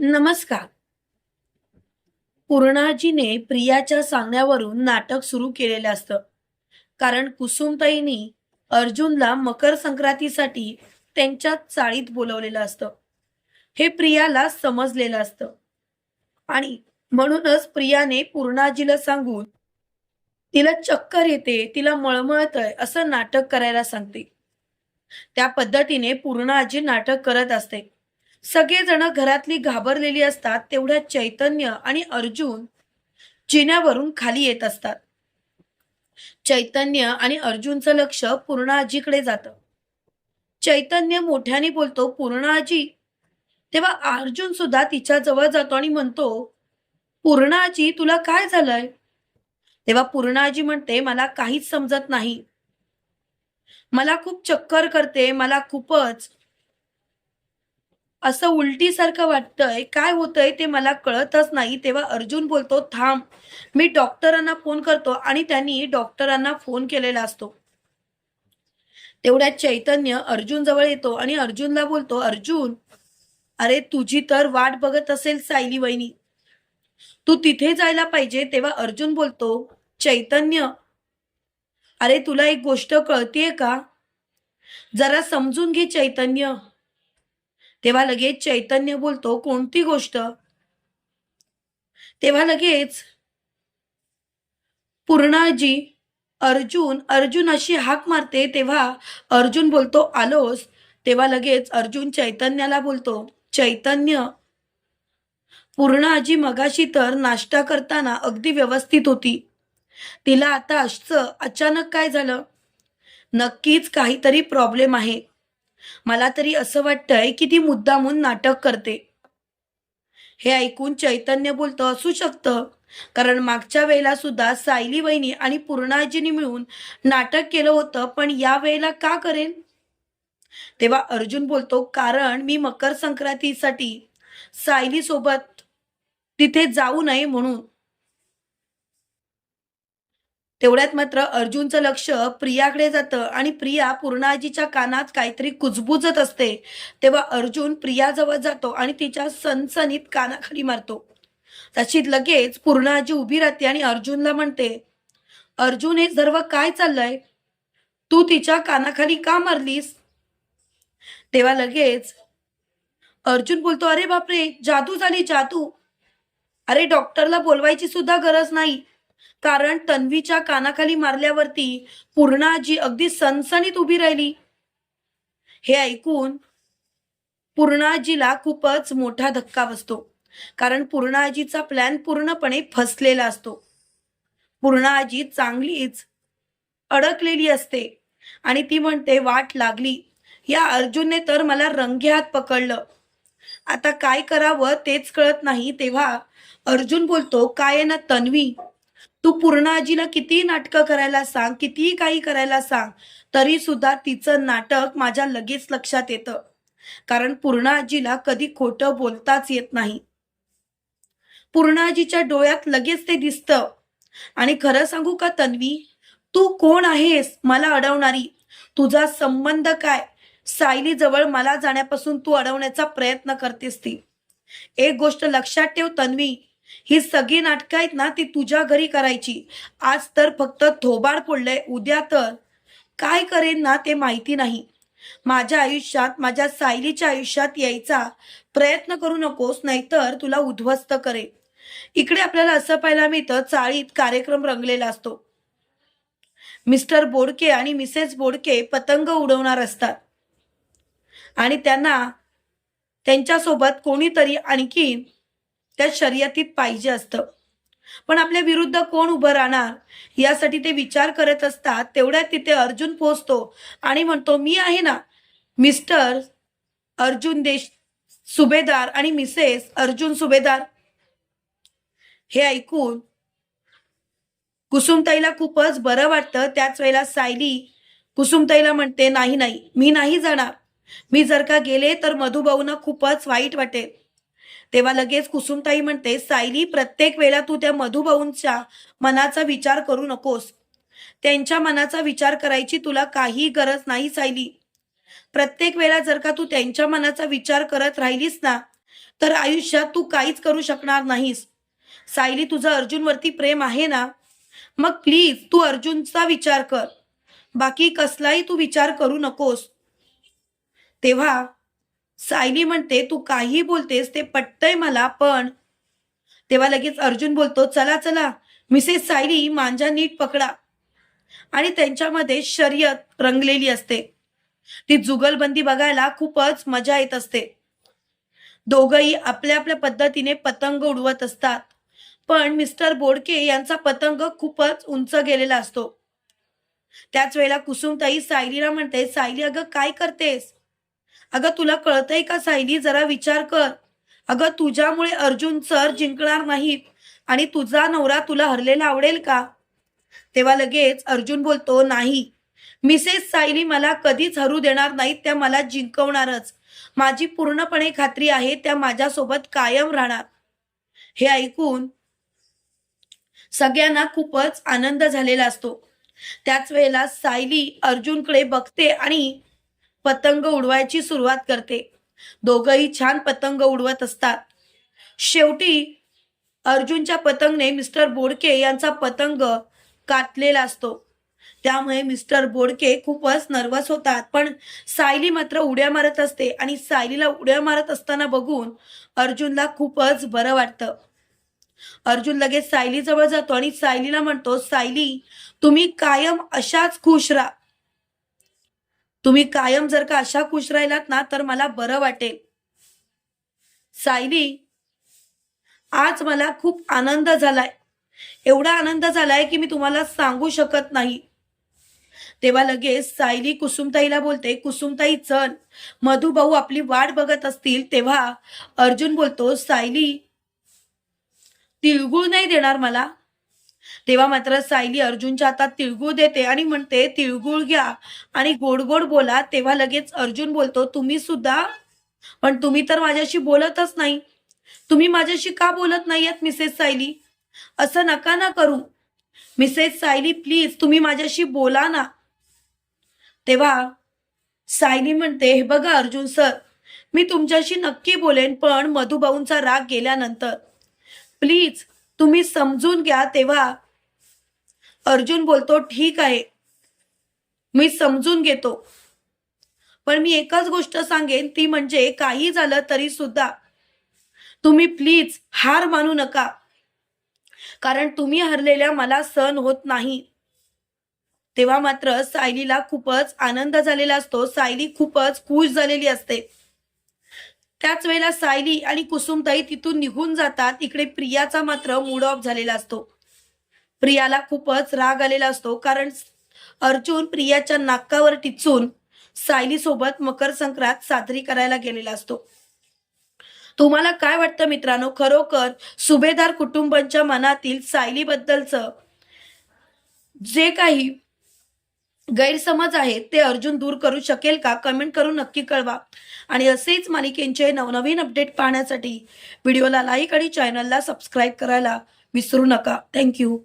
नमस्कार. पूर्णाजीने प्रियाच्या सांगण्यावरून नाटक सुरू केलेलं असतं. कारण कुसुमताईनी अर्जुनला मकर संक्रांतीसाठी त्यांच्या चाळीत बोलवलेलं असतं. हे प्रियाला समजलेलं असतं. आणि म्हणूनच प्रियाने पूर्णाजीला सांगून तिला चक्कर येते तिला मळमळतय असं नाटक करायला सांगते. त्या पद्धतीने पूर्णाजी नाटक करत असते. सगळेजण घरातली घाबरलेली असतात तेवढ्यात चैतन्य आणि अर्जुन जिन्यावरून खाली येत असतात. चैतन्य आणि अर्जुनचं लक्ष पूर्णाजीकडे जातं. चैतन्य मोठ्याने बोलतो पूर्णाजी. तेव्हा अर्जुन सुद्धा तिच्या जवळ जातो आणि म्हणतो पूर्णाजी तुला काय झालंय? तेव्हा पूर्णाजी म्हणते मला काहीच समजत नाही. मला खूप चक्कर करते मला खूपच असं उलटीसारखं वाटतंय. काय होतंय ते मला कळतच नाही. तेव्हा अर्जुन बोलतो थांब. मी डॉक्टरांना फोन करतो आणि त्यांनी डॉक्टरांना फोन केलेला असतो. तेवढ्यात चैतन्य अर्जुन जवळ येतो आणि अर्जुनला बोलतो अर्जुन अरे तुझी तर वाट बघत असेल सायली वहिनी. तू तिथे जायला पाहिजे. तेव्हा अर्जुन बोलतो चैतन्य अरे तुला एक गोष्ट कळतीये का? जरा समजून घे चैतन्य. तेव्हा लगेच चैतन्य बोलतो कोणती गोष्ट? तेव्हा लगेच पूर्णाजी अर्जुन अर्जुन अशी हाक मारते. तेव्हा अर्जुन बोलतो आलोस. तेव्हा लगेच अर्जुन चैतन्याला बोलतो चैतन्य पूर्णाजी मगाशी तर नाश्ता करताना अगदी व्यवस्थित होती. तिला आता असं अचानक काय झालं? नक्कीच काहीतरी प्रॉब्लेम आहे. मला तरी असं वाटतंय की ती मुद्दामून नाटक करते. हे ऐकून चैतन्य बोलतं असू शकतं. कारण मागच्या वेळेला सुद्धा सायली वहिनी आणि पूर्णाजीनी मिळून नाटक केलं होतं पण या वेळेला का करेल तेव्हा अर्जुन बोलतो कारण मी मकर संक्रांतीसाठी सायली सोबत तिथे जाऊ नये म्हणून. तेवढ्यात मात्र अर्जुनचं लक्ष प्रियाकडे जातं आणि प्रिया पूर्णाजीच्या कानात काहीतरी कुजबुजत असते. तेव्हा अर्जुन प्रियाजवळ जातो आणि तिच्या सनसनीत कानाखाली मारतो. तशी लगेच पूर्णाजी उभी राहते आणि अर्जुनला म्हणते अर्जुन हे सर्व काय चाललंय? तू तिच्या कानाखाली का मारलीस? तेव्हा लगेच अर्जुन बोलतो अरे बापरे जादू झाली जादू. अरे डॉक्टरला बोलवायची सुद्धा गरज नाही. कारण तन्वीच्या कानाखाली मारल्यावरती पूर्णाजी अगदी सणसणीत उभी राहिली. हे ऐकून पूर्णाजीला खूपच मोठा धक्का बसतो. कारण पूर्णाजीचा प्लॅन पूर्णपणे फसलेला असतो. पूर्णाजी चांगलीच अडकलेली असते. आणि ती म्हणते वाट लागली. या अर्जुनने तर मला रंगेहात पकडलं. आता काय करावं तेच कळत नाही. तेव्हा अर्जुन बोलतो काय आहे ना तन्वी? तू पूर्ण आजीला किती नाटकं करायला सांग कितीही काही करायला सांग तरी सुद्धा तिचं नाटक माझ्या लगेच लक्षात येतं. कारण पूर्ण आजीला कधी खोटं बोलताच येत नाही. पूर्णाजीच्या डोळ्यात लगेच ते दिसतं. आणि खरं सांगू का तन्वी? तू कोण आहेस मला अडवणारी? तुझा संबंध काय? सायली जवळ मला जाण्यापासून तू अडवण्याचा प्रयत्न करतेस ती. एक गोष्ट लक्षात ठेव तन्वी ही सगळी नाटकं आहेत ना ती तुझ्या घरी करायची. आज तर फक्त थोबाड पडलंय उद्या तर. काय करेन ना ते माहिती नाही. माझ्या आयुष्यात माझ्या सायलीच्या आयुष्यात यायचा प्रयत्न करू नकोस नाहीतर तुला उद्ध्वस्त करे इकडे आपल्याला असं पाहायला मिळतं चाळीत कार्यक्रम रंगलेला असतो. मिस्टर बोडके आणि मिसेस बोडके पतंग उडवणार असतात. आणि त्यांना त्यांच्यासोबत कोणीतरी आणखी त्या शर्यतीत पाहिजे असतं. पण आपल्या विरुद्ध कोण उभं राहणार यासाठी ते विचार करत असतात तेवढ्यात तिथे अर्जुन पोचतो आणि म्हणतो मी आहे ना मिस्टर अर्जुन देश सुभेदार आणि मिसेस अर्जुन सुभेदार. हे ऐकून कुसुमताईला खूपच बरं वाटतं. त्याच वेळेला सायली कुसुमताईला म्हणते नाही नाही मी नाही जाणार. मी जर का गेले तर मधुभाऊना खूपच वाईट वाटेल. तेव्हा लगेच कुसुमताई म्हणते सायली प्रत्येक वेळेला तू त्या मधुभाऊंच्या मनाचा विचार करू नकोस. त्यांच्या मनाचा विचार करायची तुला काही गरज नाही सायली. प्रत्येक वेळा जर का तू त्यांच्या मनाचा विचार करत राहिलीस ना तर आयुष्यात तू काहीच करू शकणार नाहीस. सायली तुझं अर्जुनवरती प्रेम आहे ना? मग प्लीज तू अर्जुनचा विचार कर. बाकी कसलाही तू विचार करू नकोस. तेव्हा सायली म्हणते तू काही बोलतेस ते पटतंय मला पण तेव्हा लगेच अर्जुन बोलतो चला चला मिसेस सायली मांजा नीट पकडा. आणि त्यांच्यामध्ये शर्यत रंगलेली असते. ती जुगलबंदी बघायला खूपच मजा येत असते. दोघही आपल्या आपल्या पद्धतीने पतंग उडवत असतात. पण मिस्टर बोडके यांचा पतंग खूपच उंच गेलेला असतो. त्याच वेळेला कुसुमताई सायलीला म्हणते सायली अगं काय करतेस? अगं तुला कळतंय का सायली? जरा विचार कर. अगं तुझ्यामुळे अर्जुन सर जिंकणार नाहीत आणि तुझा नवरा तुला हरलेला आवडेल का? तेव्हा लगेच अर्जुन बोलतो नाही. मिसेस सायली मला कधीच हरू देणार नाहीत त्या मला जिंकवणारच. माझी पूर्णपणे खात्री आहे त्या माझ्यासोबत कायम राहणार. हे ऐकून सगळ्यांना खूपच आनंद झालेला असतो. त्याच वेळेला सायली अर्जुनकडे बघते आणि पतंग उडवायची सुरुवात करते. दोघंही छान पतंग उडवत असतात. शेवटी अर्जुनच्या पतंगने मिस्टर बोडके यांचा पतंग कातलेला असतो. त्यामुळे मिस्टर बोडके खूपच नर्वस होतात. पण सायली मात्र उड्या मारत असते आणि सायलीला उड्या मारत असताना बघून अर्जुनला खूपच बरं वाटतं. अर्जुन लगेच सायली जवळ जातो आणि सायलीला म्हणतो सायली तुम्ही कायम अशाच खुश राहा. तुम्ही कायम जर का अशा खुश राहिलात ना तर मला बरं वाटेल. सायली आज मला खूप आनंद झालाय. एवढा आनंद झालाय की मी तुम्हाला सांगू शकत नाही. तेव्हा लगेच सायली कुसुमताईला बोलते कुसुमताई चल. मधुभाऊ आपली वाट बघत असतील तेव्हा अर्जुन बोलतो सायली तिळगुळ नाही देणार मला. तेव्हा मात्र सायली अर्जुनच्या हातात तिळगुळ देते आणि म्हणते तिळगुळ घ्या आणि गोड गोड बोला. तेव्हा लगेच अर्जुन बोलतो तुम्ही सुद्धा पण तुम्ही तर माझ्याशी बोलतच नाही. तुम्ही माझ्याशी का बोलत नाहीयेत मिसेस सायली? असं नका ना करू. मिसेस सायली प्लीज तुम्ही माझ्याशी बोला ना. तेव्हा सायली म्हणते हे बघा अर्जुन सर मी तुमच्याशी नक्की बोलेन पण मधुभाऊंचा राग गेल्यानंतर. प्लीज तुम्ही समजून घ्या तेव्हा अर्जुन बोलतो ठीक आहे. मी समजून घेतो. पण मी एकच गोष्ट सांगेन ती म्हणजे काही झालं तरी सुद्धा तुम्ही प्लीज हार मानू नका. कारण तुम्ही हरलेल्या मला सण होत नाही. तेव्हा मात्र सायलीला खूपच आनंद झालेला असतो. सायली खूपच खुश झालेली असते. त्याच वेळेला सायली आणि कुसुमताई तिथून निघून जातात. इकडे प्रियाचा मात्र मूड ऑफ झालेला असतो. प्रियाला खूपच राग आलेला असतो. कारण अर्जुन प्रियाच्या नाकावर टिचून सायली सोबत मकर संक्रांत साजरी करायला गेलेला असतो. तुम्हाला काय वाटतं मित्रांनो? खरोखर सुभेदार कुटुंबांच्या मनातील सायलीबद्दलचं जे काही गैरसमज आहेत ते अर्जुन दूर करू शकेल का? कमेंट करून नक्की कळवा. आणि असेच मालिकेंचे नवनवीन अपडेट पाहण्यासाठी व्हिडिओला लाईक आणि चॅनलला सबस्क्राईब करायला विसरू नका. थँक्यू